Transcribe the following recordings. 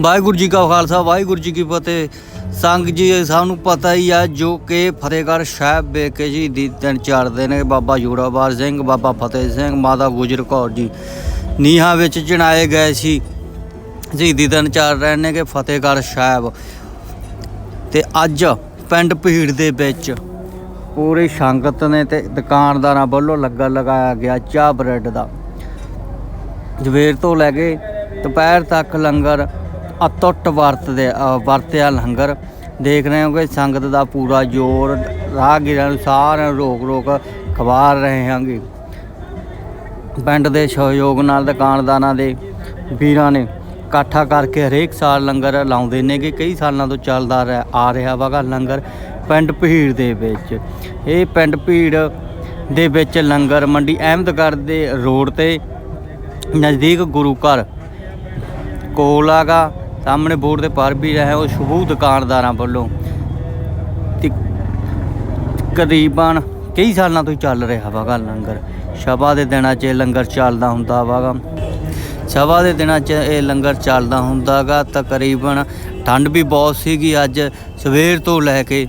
ਵਾਹਿਗੁਰੂ ਜੀ ਕਾ ਖਾਲਸਾ, ਵਾਹਿਗੁਰੂ ਜੀ ਕੀ ਫਤਿਹ। ਸੰਗ ਜੀ, ਸਾਨੂੰ ਪਤਾ ਹੀ ਆ ਜੋ ਕਿ ਫਤਿਹਗੜ੍ਹ ਸਾਹਿਬ ਵੇਖੇ ਜੀ ਦੀ ਤਿੰਨ ਚਾਰ ਦਿਨ ਬਾਬਾ ਜੋੜਾਵਾਰ ਸਿੰਘ, ਬਾਬਾ ਫਤਿਹ ਸਿੰਘ, ਮਾਤਾ ਗੁਜਰ ਕੌਰ ਜੀ ਨੀਹਾਂ ਵਿੱਚ ਚਣਾਏ ਗਏ ਸੀ ਸ਼ਹੀਦੀ ਦਿਨ ਚਾਰ ਰਹੇ ਨੇ ਕਿ ਫਤਿਹਗੜ੍ਹ ਸਾਹਿਬ। ਤੇ ਅੱਜ ਪਿੰਡ ਭੀੜ ਦੇ ਵਿੱਚ ਪੂਰੀ ਸੰਗਤ ਨੇ ਤੇ ਦੁਕਾਨਦਾਰਾਂ ਵੱਲੋਂ ਲੱਗਾ ਲਗਾਇਆ ਗਿਆ ਚਾਹ ਬ੍ਰੈਡ ਦਾ। ਜਵੇਰ ਤੋਂ ਲੈ ਕੇ ਦੁਪਹਿਰ ਤੱਕ ਲੰਗਰ ਅਤੁੱਟ ਵਰਤਦੇ ਵਰਤਿਆ ਲੰਗਰ। ਦੇਖ ਰਹੇ ਹੋ ਕਿ ਸੰਗਤ ਦਾ ਪੂਰਾ ਜ਼ੋਰ, ਰਾਹਗੀਰਾਂ ਨੂੰ ਸਾਰਿਆਂ ਨੂੰ ਰੋਕ ਰੋਕ ਖਵਾ ਰਹੇ ਹਾਂਗੇ। ਪਿੰਡ ਦੇ ਸਹਿਯੋਗ ਨਾਲ, ਦੁਕਾਨਦਾਰਾਂ ਦੇ ਵੀਰਾਂ ਨੇ ਇਕੱਠਾ ਕਰਕੇ ਹਰੇਕ ਸਾਲ ਲੰਗਰ ਲਾਉਂਦੇ ਨੇ ਕਿ ਕਈ ਸਾਲਾਂ ਤੋਂ ਚੱਲਦਾ ਰਿਹਾ- ਆ ਰਿਹਾ ਵਾਗਾ ਲੰਗਰ ਪਿੰਡ ਭੀੜ ਦੇ ਵਿੱਚ। ਇਹ ਪਿੰਡ ਭੀੜ ਦੇ ਵਿੱਚ ਲੰਗਰ ਮੰਡੀ ਅਹਿਮਦਗੜ੍ਹ ਦੇ ਰੋਡ ਤੇ ਨਜ਼ਦੀਕ ਗੁਰੂ ਘਰ ਕੋਲ ਹੈਗਾ ਸਾਹਮਣੇ ਬੋਰਡ ਤੇ ਪਰ ਵੀ ਰਿਹਾ ਉਹ ਸ਼ਬੂ ਦੁਕਾਨਦਾਰਾਂ ਵੱਲੋਂ। ਤੇ ਕਰੀਬਨ ਕਈ ਸਾਲਾਂ ਤੋਂ ਹੀ ਚੱਲ ਰਿਹਾ ਵਾਗਾ ਲੰਗਰ। ਸ਼ਬਾ ਦੇ ਦਿਨਾਂ 'ਚ ਇਹ ਲੰਗਰ ਚੱਲਦਾ ਹੁੰਦਾ ਵਾਗਾ। ਸ਼ਬਾ ਦੇ ਦਿਨਾਂ 'ਚ ਇਹ ਲੰਗਰ ਚੱਲਦਾ ਹੁੰਦਾਗਾ ਤਕਰੀਬਨ ਠੰਡ ਵੀ ਬਹੁਤ ਸੀਗੀ ਅੱਜ। ਸਵੇਰ ਤੋਂ ਲੈ ਕੇ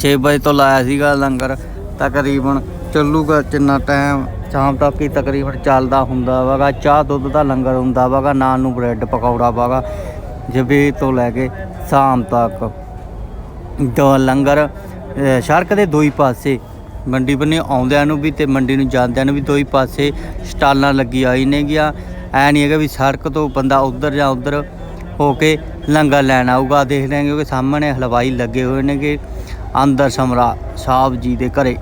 6 ਵਜੇ ਤੋਂ ਲਾਇਆ ਸੀਗਾ ਲੰਗਰ। ਤਕਰੀਬਨ ਚੱਲੂਗਾ ਕਿੰਨਾ ਟਾਈਮ ਸ਼ਾਮ ਤੱਕ ਹੀ ਤਕਰੀਬਨ ਚੱਲਦਾ ਹੁੰਦਾ ਵਾਗਾ, ਚਾਹ ਦੁੱਧ ਦਾ ਲੰਗਰ ਹੁੰਦਾ ਵਾਗਾ ਨਾਲ ਨੂੰ ਬ੍ਰੈਡ ਪਕੌੜਾ ਵਾਗਾ ਸਵੇਰ ਤੋਂ ਲੈ ਕੇ ਸ਼ਾਮ ਤੱਕ। ਦੋ ਲੰਗਰ ਸੜਕ ਦੇ ਦੋ ਹੀ ਪਾਸੇ, ਮੰਡੀ ਬੰਨੇ ਆਉਂਦਿਆਂ ਨੂੰ ਵੀ ਤੇ ਮੰਡੀ ਨੂੰ ਜਾਂਦਿਆਂ ਨੂੰ ਵੀ ਦੋ ਹੀ ਪਾਸੇ ਸਟਾਲਾਂ ਲੱਗੀ ਆਈ ਨੇ ਗਿਆ ਐ ਨਹੀਂ ਹੈਗਾ ਵੀ ਸੜਕ ਤੋਂ ਬੰਦਾ ਉਧਰ ਜਾਂ ਉਧਰ ਹੋ ਕੇ ਲੰਗਰ ਲੈਣ ਆਊਗਾ ਦੇਖ ਰਹੇ ਹਾਂ ਕਿ ਸਾਹਮਣੇ ਹਲਵਾਈ ਲੱਗੇ ਹੋਏ ਨੇਗੇ, ਅੰਦਰ ਸਮਰਾ ਸਾਹਿਬ ਜੀ ਦੇ ਘਰੇ।